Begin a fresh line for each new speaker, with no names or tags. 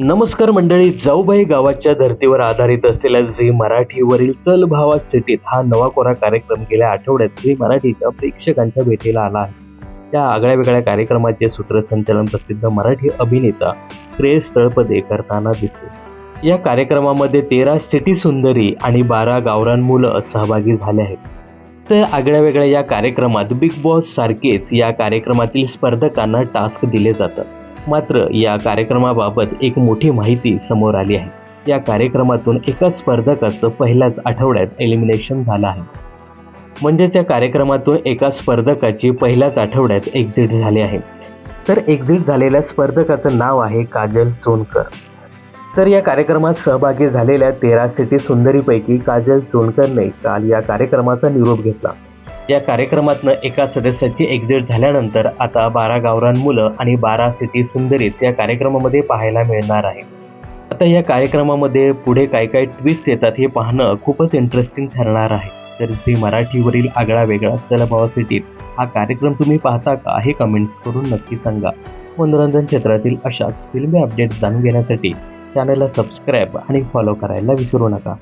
नमस्कार मंडळी जाऊबाई गावाच्या धर्तीवर आधारित असलेल्या झी मराठीवरील चल भावा सिटीत हा नवा कोरा कार्यक्रम गेल्या आठवड्यात झी मराठीच्या प्रेक्षकांच्या भेटीला आला आहे. त्या आगळ्या वेगळ्या कार्यक्रमाचे सूत्रसंचालन प्रसिद्ध मराठी अभिनेता श्रेयस तळपदे करताना दिसले. या कार्यक्रमामध्ये तेरा सिटी सुंदरी आणि बारा गावरान मुलं सहभागी झाले आहेत. तर आगळ्या वेगळ्या या कार्यक्रमात बिग बॉस सारखेच या कार्यक्रमातील स्पर्धकांना टास्क दिले जातात. मात्र या कार्यक्रमाबाबत एक मोठी माहिती समोर आली आहे. या कार्यक्रमातून एकाच स्पर्धकाचं पहिल्याच आठवड्यात एलिमिनेशन झालं आहे. म्हणजेच या कार्यक्रमातून एका स्पर्धकाची पहिल्याच आठवड्यात एक्झिट झाली आहे. तर एक्झिट झालेल्या स्पर्धकाचं नाव आहे काजल चोनकर. तर या कार्यक्रमात सहभागी झालेल्या तेरा सिटी सुंदरीपैकी काजल चोनकरने काल या कार्यक्रमाचा निरोप घेतला. या कार्यक्रमातनं एका सदस्याची एक्झिट झाल्यानंतर आता बारा गावरान मुलं आणि बारा सिटी सुंदरीच या कार्यक्रमामध्ये पाहायला मिळणार आहे. आता या कार्यक्रमामध्ये पुढे काय काय ट्विस्ट येतात हे पाहणं खूपच इंटरेस्टिंग ठरणार आहे. तर झी मराठीवरील आगळा वेगळा चलभाव सिटीत हा कार्यक्रम तुम्ही पाहता का हे कमेंट्स करून नक्की सांगा. मनोरंजन क्षेत्रातील अशाच फिल्मी अपडेट जाणून घेण्यासाठी चॅनलला सबस्क्राईब आणि फॉलो करायला विसरू नका.